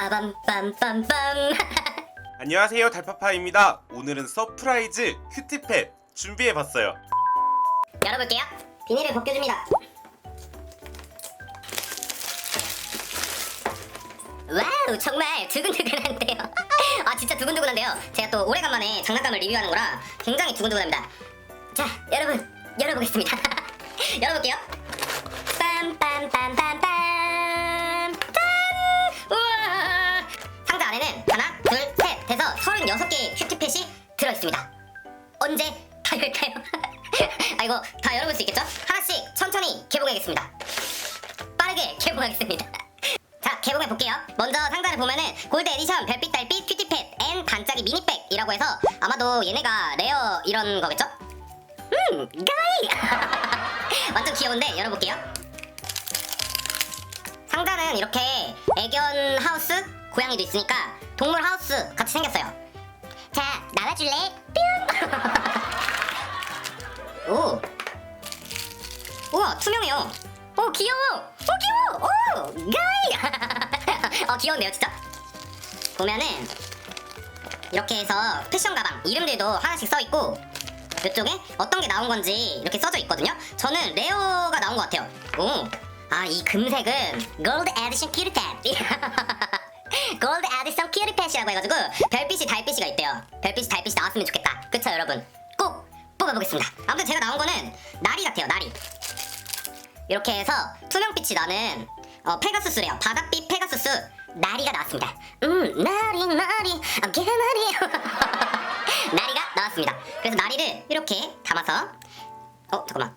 빠밤빰빰빰. 안녕하세요 달파파입니다. 오늘은 서프라이즈 큐티팻 준비해봤어요. 열어볼게요. 비닐을 벗겨줍니다. 와우 정말 두근두근한데요. 아 진짜 두근두근한데요. 제가 또 오래간만에 장난감을 리뷰하는 거라 굉장히 두근두근합니다. 자 여러분 열어보겠습니다. 열어볼게요 다 열까요? 아 이거 다 열어볼 수 있겠죠? 하나씩 천천히 개봉하겠습니다. 빠르게 개봉하겠습니다. 자 개봉해 볼게요. 먼저 상자를 보면은 골드 에디션 별빛 달빛 큐티팻 앤 반짝이 미니백이라고 해서 아마도 얘네가 레어 이런 거겠죠? 음 가이 완전 귀여운데 열어볼게요. 상자는 이렇게 애견 하우스 고양이도 있으니까 동물 하우스 같이 생겼어요. 자 나와줄래? 뿅 오. 우와 투명해요. 오 귀여워. 오 귀여워. 오 가이. 어 귀여운데요 진짜. 보면은 이렇게 해서 패션 가방 이름들도 하나씩 써 있고 이쪽에 어떤 게 나온 건지 이렇게 써져 있거든요. 저는 레어가 나온 것 같아요. 오. 아 이 금색은 골드 에디션 큐리팻. 골드 에디션 큐리팻이라고 해가지고 별빛이 달빛이가 있대요. 별빛이 달빛이 나왔으면 좋겠다. 그쵸 여러분? 꼭 뽑아보겠습니다. 아무튼 제가 나온 거는 나리 같아요. 나리. 이렇게 해서 투명빛이 나는 어, 페가수스래요. 바닷빛 페가수스 나리가 나왔습니다. 음 나리 나리 아 개나리 나리가 나왔습니다. 그래서 나리를 이렇게 담아서 어 잠깐만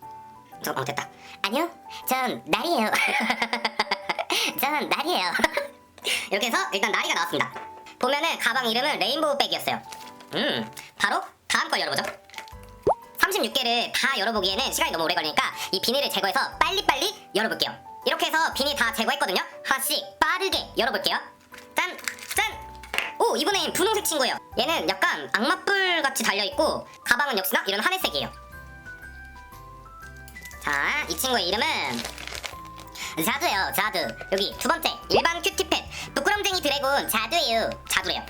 잠깐만 어, 됐다. 안녕 전 나리예요. 전 나리예요. 이렇게 해서 일단 나리가 나왔습니다. 보면은 가방 이름은 레인보우 백이었어요. 음 바로 다음 걸 열어보죠. 36개를 다 열어보기에는 시간이 너무 오래 걸리니까 이 비닐을 제거해서 빨리빨리 열어볼게요. 이렇게 해서 비닐 다 제거했거든요. 하나씩 빠르게 열어볼게요. 짠! 짠! 오! 이번엔 분홍색 친구예요. 얘는 약간 악마뿔 같이 달려있고 가방은 역시나 이런 하늘색이에요. 자, 이 친구의 이름은 자두예요. 자두. 여기 두 번째 일반 큐티팻 부끄럼쟁이 드래곤 자두예요. 자두래요.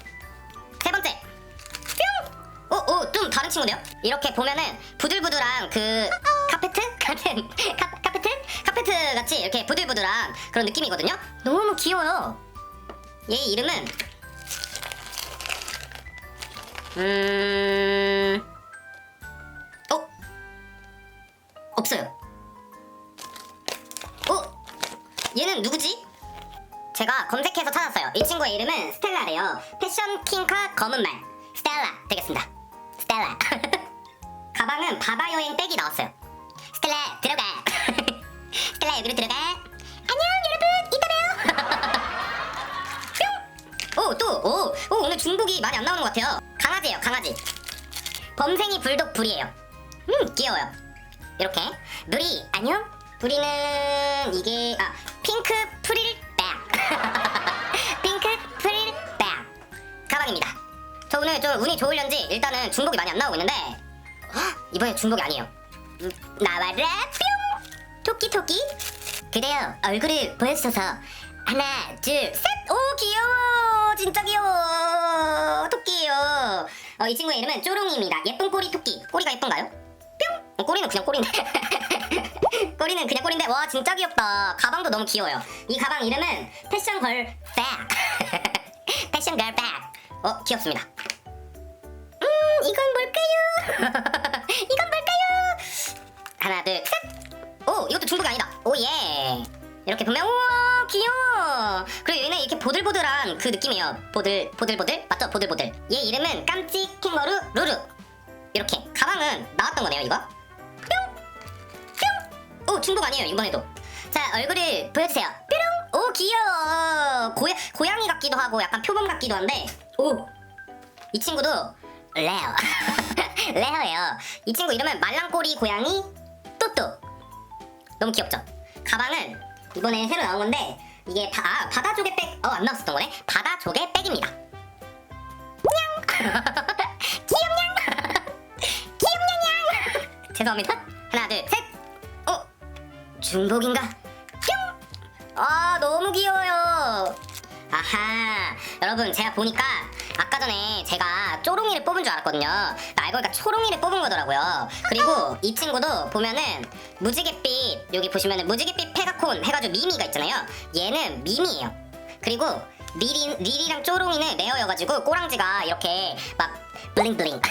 오, 오, 좀 다른 친구네요? 이렇게 보면은 부들부들한 그 카페트? 같은 카, 카페트? 카페트 같이 이렇게 부들부들한 그런 느낌이거든요? 너무 귀여워요. 얘 이름은 음... 어? 없어요. 어? 얘는 누구지? 제가 검색해서 찾았어요. 이 친구의 이름은 스텔라래요. 패션 킹카 검은 말. 스텔라 되겠습니다. 스텔라. 가방은 바다 여행 백이 나왔어요. 스텔라 들어가. 스텔라 여기로 들어가. 안녕 여러분 이따 봬요. 뿅. 오또 오. 오 오늘 중복이 많이 안 나오는 것 같아요. 강아지예요 강아지. 범생이 불독 불이에요. 음 귀여워요. 이렇게 누리 안녕. 부리는 이게 아 핑크 프릴 백. 저 오늘 좀 운이 좋으련지 일단은 중복이 많이 안 나오고 있는데 헉, 이번에 중복이 아니에요. 음, 나와라 뿅. 토끼 토끼. 그래요 얼굴을 보여주셔서 하나 둘 셋. 오 귀여워 진짜 귀여워 토끼예요. 어, 이 친구의 이름은 쪼롱이입니다. 예쁜 꼬리 토끼. 꼬리가 예쁜가요? 뿅. 어, 꼬리는 그냥 꼬리인데. 꼬리는 그냥 꼬리인데 와 진짜 귀엽다. 가방도 너무 귀여워요. 이 가방 이름은 패션 걸 백. 패션 걸 백. 어 귀엽습니다. 음 이건 뭘까요? 이건 뭘까요? 하나 둘 셋. 오 이것도 중국이 아니다. 오 예. 이렇게 보면 우와 귀여워. 그리고 얘는 이렇게 보들보들한 그 느낌이에요. 보들 보들보들 맞죠? 보들보들. 얘 이름은 깜찍 캥거루 루루. 이렇게 가방은 나왔던 거네요 이거. 뿅. 오 중복 아니에요 이번에도. 자 얼굴을 보여주세요. 뾰롱. 오 귀여워. 고야, 고양이 같기도 하고 약간 표범 같기도 한데. 오. 이 친구도 레어. 레어예요. 이 친구 이름은 말랑꼬리 고양이 또또. 너무 귀엽죠? 가방은 이번에 새로 나온 건데 이게 바, 아, 바다 조개 백. 어 안 나왔었던 거네. 바다 조개 백입니다. 냥. 귀엽냥. 귀엽냥냥. 죄송합니다. 하나 둘 셋. 어 중복인가? 뿅. 아 너무 귀여워요. 아하 여러분 제가 보니까 전에 제가 쪼롱이를 뽑은 줄 알았거든요. 알고 보니까 초롱이를 뽑은 거더라고요. 그리고 이 친구도 보면은 무지갯빛 여기 보시면은 무지갯빛 페가콘 해가지고 미미가 있잖아요. 얘는 미미예요. 그리고 리리, 리리랑 쪼롱이는 레어여가지고 꼬랑지가 이렇게 막 블링블링.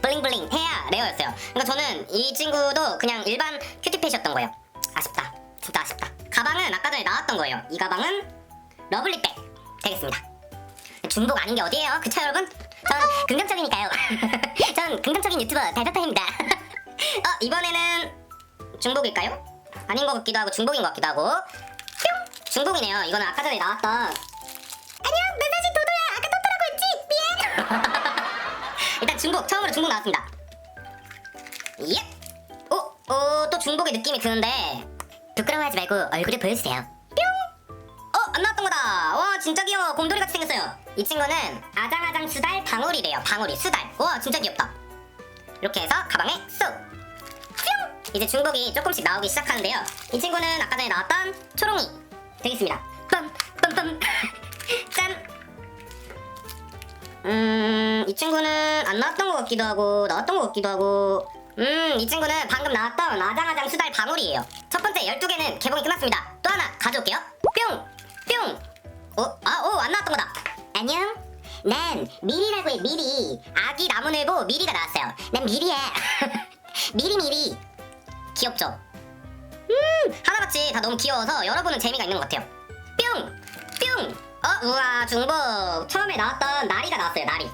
블링블링 해야 레어였어요. 그러니까 저는 이 친구도 그냥 일반 큐티펫이었던 거예요. 아쉽다. 진짜 아쉽다. 가방은 아까 전에 나왔던 거예요. 이 가방은 러블리백. 되겠습니다. 중복 아닌 게 어디예요? 그쵸 여러분? 전 긍정적이니까요. 전 긍정적인 유튜버 달달파입니다. 어 이번에는 중복일까요? 아닌 것 같기도 하고 중복인 것 같기도 하고 뿅! 중복이네요. 이거는 아까 전에 나왔던 안녕 내 사실 도도야 아까 떴더라고 했지 미안 일단 중복 처음으로 중복 나왔습니다. 예. 오, 오, 또 중복의 느낌이 드는데 부끄러워하지 말고 얼굴을 보여주세요. 어, 안 나왔던 거다. 와, 진짜 귀여워. 곰돌이 같이 생겼어요. 이 친구는 아장아장 수달 방울이래요. 방울이 수달. 와, 진짜 귀엽다. 이렇게 해서 가방에 쑥. 뿅! 이제 중복이 조금씩 나오기 시작하는데요. 이 친구는 아까 전에 나왔던 초롱이 되겠습니다. 빰, 빰빰. 짠. 음, 이 친구는 안 나왔던 것 같기도 하고 나왔던 것 같기도 하고. 음, 이 친구는 방금 나왔던 아장아장 수달 방울이에요. 첫 번째 12개는 개봉이 끝났습니다. 또 하나 가져올게요. 뿅! 뿅! 어? 아, 오, 안 나왔던 거다. 안녕. 난 미리라고 해, 미리. 아기 나무늘보 미리가 나왔어요. 난 미리야. 미리 미리. 귀엽죠? 음, 하나같이 다 너무 귀여워서 열어보는 재미가 있는 것 같아요. 뿅! 뿅! 어, 우와, 중복. 처음에 나왔던 나리가 나왔어요, 나리.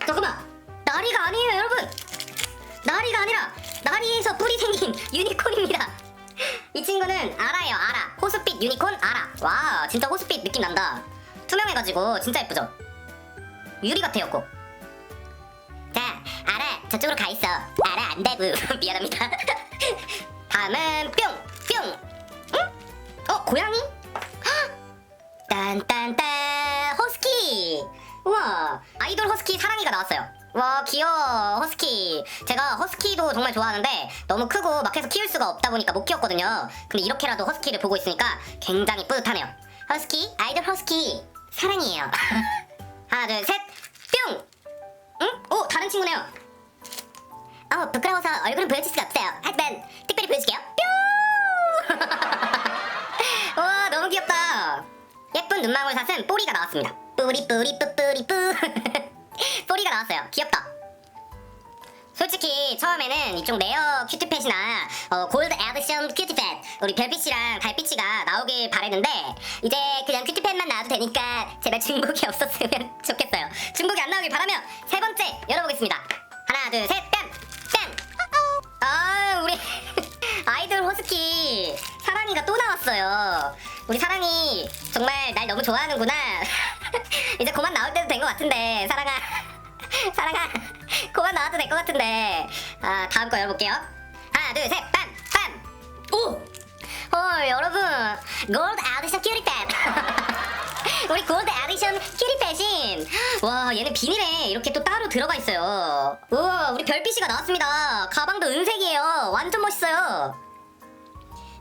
잠깐만. 나리가 아니에요, 여러분. 나리가 아니라 나리에서 뿔이 생긴 유니콘입니다. 이 친구는 알아요, 알아. 호스빛 유니콘 알아. 와, 진짜 호스빛 느낌 난다. 투명해가지고 진짜 예쁘죠? 유리 같아요, 꼭. 자, 알아. 저쪽으로 가 있어. 알아, 안다고. 미안합니다. 다음은 뿅, 뿅. 응? 어, 고양이? 헉! 딴딴딴 허스키. 우와, 아이돌 허스키 사랑이가 나왔어요. 와 귀여워 허스키 제가 허스키도 정말 좋아하는데 너무 크고 막 해서 키울 수가 없다 보니까 못 키웠거든요 근데 이렇게라도 허스키를 보고 있으니까 굉장히 뿌듯하네요 허스키 아이돌 허스키 사랑이에요. 하나 둘 셋 뿅! 응? 오 다른 친구네요. 어 부끄러워서 얼굴은 보여줄 수가 없어요. 하지만 특별히 보여줄게요. 뿅! 와 너무 귀엽다. 예쁜 눈망울 사슴 뽀리가 나왔습니다. 뿌리 뿌리 뿌뿌리 뿌. 뽀리가 나왔어요. 귀엽다. 솔직히 처음에는 이쪽 레어 큐티펫이나 어, 골드 에디션 큐티펫 우리 별빛이랑 달빛이가 나오길 바랬는데 이제 그냥 나와도 되니까 제발 중복이 없었으면 좋겠어요. 중복이 안 나오길 바라며 세 번째 열어보겠습니다. 하나 둘 셋 뺨! 뺨! 아 우리 아이돌 호스키 사랑이가 또 나왔어요. 우리 사랑이 정말 날 너무 좋아하는구나. 이제 그만 나올 때도 된 것 같은데 사랑아 사랑아 그만 나와도 될 것 같은데 아 다음 거 열어볼게요 하나 둘 셋 빰 빰 오! 헐 여러분 골드 아디션 큐리펫 우리 골드 아디션 큐리펫인 와 얘는 비닐에 이렇게 또 따로 들어가 있어요 우와 우리 별빛이가 나왔습니다 가방도 은색이에요 완전 멋있어요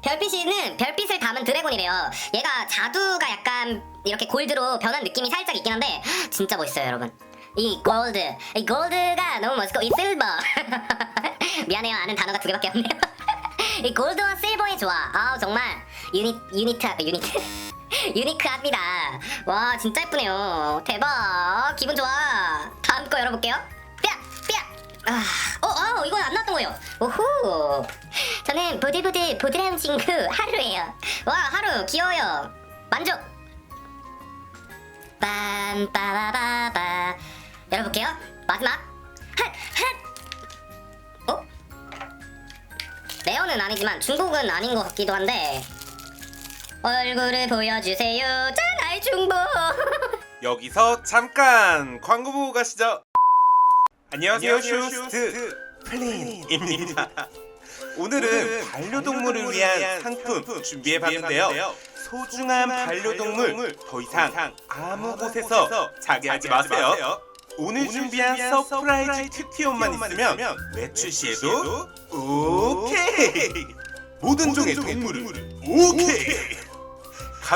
별빛이는 별빛을 담은 드래곤이래요. 얘가 자두가 약간 이렇게 골드로 변한 느낌이 살짝 있긴 한데 진짜 멋있어요, 여러분. 이 골드, 이 골드가 너무 멋있고 이 실버. 미안해요, 아는 단어가 두 개밖에 없네요. 이 골드와 실버의 조화. 아 정말 유니 유니트 유니트 유니크합니다. 와 진짜 예쁘네요. 대박. 기분 좋아. 다음 거 열어볼게요. 뼈 뼈. 아, 어, 어, 이건 안 나왔던 거예요. 오호. 저는 보들보들 보드라운 친구 하루예요. 와, 하루 귀여워요. 만족. 빰빠바바바. 열어볼게요. 마지막. 핫, 핫. 어? 레어는 아니지만 중복은 아닌 것 같기도 한데. 얼굴을 보여주세요. 짠, 아이 중복. 여기서 잠깐 광고 보고 가시죠. 안녕하세요, 쇼스트 플린입니다. 오늘은 반려동물을 위한 상품 준비해 봤는데요. 소중한 반려동물 더 이상 아무 곳에서 자기하지 마세요. 오늘 준비한 서프라이즈 큐티온만 있으면 외출 시에도 오케이. 모든 종의 동물을 오케이.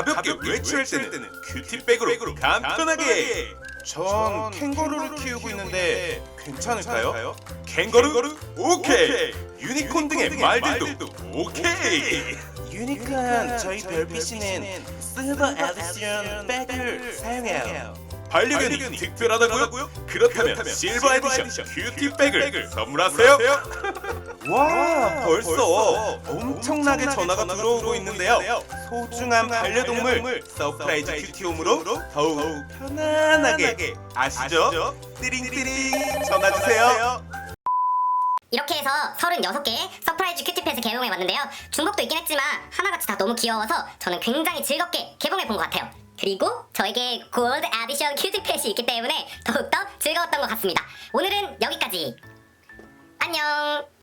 가볍게 외출할 때는 큐티백으로 간편하게. 전 캥거루를 키우고 있는데 괜찮을까요? 캥거루? 오케이. 유니콘 등의 말들도 오케이. 유니콘 저희 별빛이는 실버 에디션 백을 사용해요 반려견이 특별하다고요? 그렇다면 실버 에디션 큐티백을 선물하세요 와 벌써 엄청나게 전화가 들어오고 있는데요 소중한 반려동물 서프라이즈 큐티홈으로 더욱 편안하게 아시죠? 띠링띠링 전화 주세요 이렇게 해서 36개의 서프라이즈 큐티펫을 개봉해 봤는데요. 중복도 있긴 했지만 하나같이 다 너무 귀여워서 저는 굉장히 즐겁게 개봉해 본 것 같아요. 그리고 저에게 골드 에디션 큐티펫이 있기 때문에 더욱더 즐거웠던 것 같습니다. 오늘은 여기까지. 안녕.